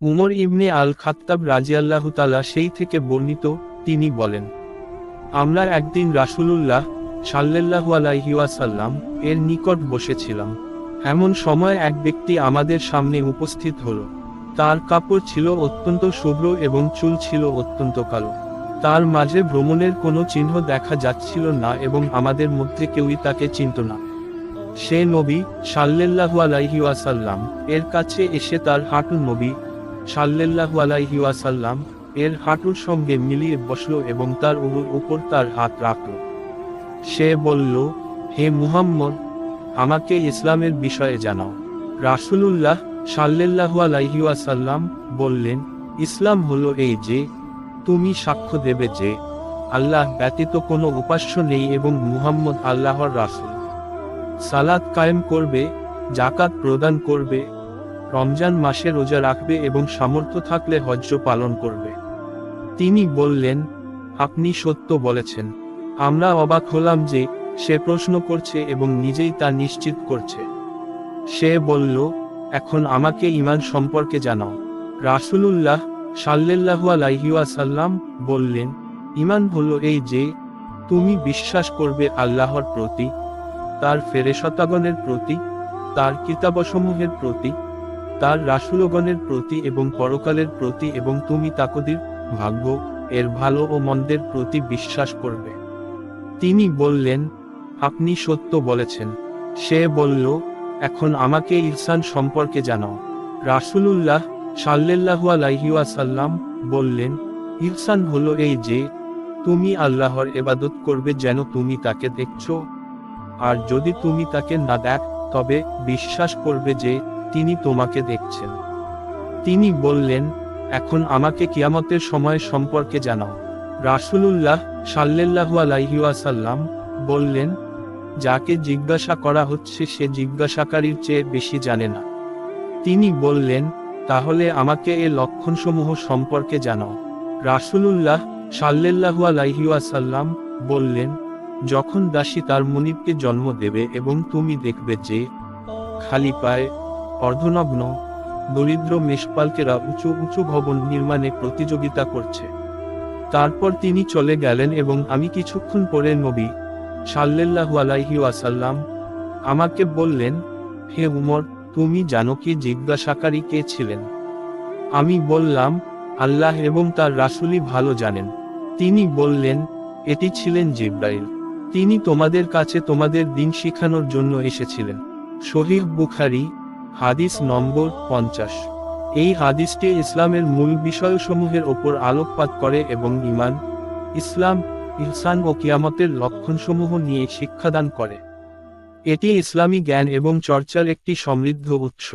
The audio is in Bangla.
উমর ইবনে আল খাত্তাব রাজিয়াল্লাহু তালা সেই থেকে বর্ণিত, তিনি বলেন, আমরা একদিন রাসূলুল্লাহ সাল্লাল্লাহু আলাইহি ওয়াসাল্লাম এর নিকট বসেছিলাম। এমন সময় এক ব্যক্তি আমাদের সামনে উপস্থিত হলো। তার কাপড় ছিল অত্যন্ত শুভ্র এবং চুল ছিল অত্যন্ত কালো। তার মাঝে ভ্রমণের কোনো চিহ্ন দেখা যাচ্ছিল না এবং আমাদের মধ্যে কেউই তাকে চিনত না। সে নবী সাল্লাল্লাহু আলাইহি ওয়াসাল্লাম এর কাছে এসে তার হাঁটু নবী সাল্লাল্লাহু আলাইহি ওয়াসাল্লাম এর হাঁটুর সঙ্গে মিলিয়ে বসল এবং তার উরুর উপর তার হাত রাখল। সে বলল, হে মুহাম্মদ, আমাকে ইসলামের বিষয়ে জানাও। রাসূলুল্লাহ সাল্লাল্লাহু আলাইহি ওয়াসাল্লাম বললেন, ইসলাম হলো এই যে, তুমি সাক্ষ্য দেবে যে, আল্লাহ ব্যতীত কোনো উপাস্য নেই এবং মুহাম্মদ আল্লাহর রাসূল। সালাত কায়েম করবে জাকাত প্রদান করবে রমজান মাসে রোজা রাখবে এবং সামর্থ্য থাকলে হজ্জ পালন করবে। তিনি বললেন, আপনি সত্য বলেছেন। আমরা অবাক হলাম যে সে প্রশ্ন করছে এবং নিজেই তা নিশ্চিত করছে। সে বলল, এখন আমাকে ইমান সম্পর্কে জানাও। রাসূলুল্লাহ সাল্লাল্লাহু আলাইহি ওয়াসাল্লাম বললেন ইমান হলো এই যে, তুমি বিশ্বাস করবে আল্লাহর প্রতি, তার ফেরেশতাগণের প্রতি, তার কিতাবসমূহের প্রতি তার রাসূলগণের প্রতি এবং পরকালের প্রতি এবং তুমি তাকদির ভাগ্য, এর ভালো ও মন্দের প্রতি বিশ্বাস করবে। তিনি বললেন, আপনি সত্য বলেছেন। সে বলল, এখন আমাকে ইহসান সম্পর্কে জানাও। রাসূলুল্লাহ সাল্লাল্লাহু আলাইহি ওয়াসাল্লাম বললেন, ইহসান হলো এই যে, তুমি আল্লাহর এবাদত করবে যেন তুমি তাকে দেখছ। আর যদি তুমি তাকে না দেখ, তবে বিশ্বাস করবে যে তিনি তোমাকে দেখছেন। তিনি বললেন, এখন আমাকে কিয়ামতের সময় সম্পর্কে জানাও। রাসূলুল্লাহ সাল্লাল্লাহু আলাইহি ওয়াসাল্লাম বললেন, যাকে জিজ্ঞাসা করা হচ্ছে সে জিজ্ঞাসাকারীর চেয়ে বেশি জানে না। তিনি বললেন, তাহলে আমাকে এ লক্ষণসমূহ সম্পর্কে জানাও। রাসূলুল্লাহ সাল্লাল্লাহু আলাইহি ওয়াসাল্লাম বললেন, যখন দাসী তার মনিবকে জন্ম দেবে এবং তুমি দেখবে যে খালি পায়ে অর্ধনগ্ন, দরিদ্র মেষপালকেরা উঁচু উঁচু ভবন নির্মাণে প্রতিযোগিতা করছে। তারপর তিনি চলে গেলেন এবং আমি কিছুক্ষণ পরে নবী সাল্লাল্লাহু আলাইহি ওয়াসাল্লাম আমাকে বললেন, হে উমর, তুমি জানো কি জিজ্ঞাসাকারী কে ছিলেন? আমি বললাম, আল্লাহ এবং তার রাসূলই ভালো জানেন। তিনি বললেন, এটি ছিলেন জিব্রাইল। তিনি তোমাদের কাছে তোমাদের দিন শিখানোর জন্য এসেছিলেন। শহীদ বুখারি হাদিস নম্বর পঞ্চাশ। এই হাদিসটি ইসলামের মূল বিষয়সমূহের ওপর আলোকপাত করে এবং ইমান ইসলাম, ইহসান ও কিয়ামতের লক্ষণসমূহ নিয়ে শিক্ষাদান করে। এটি ইসলামী জ্ঞান এবং চর্চার একটি সমৃদ্ধ উৎস।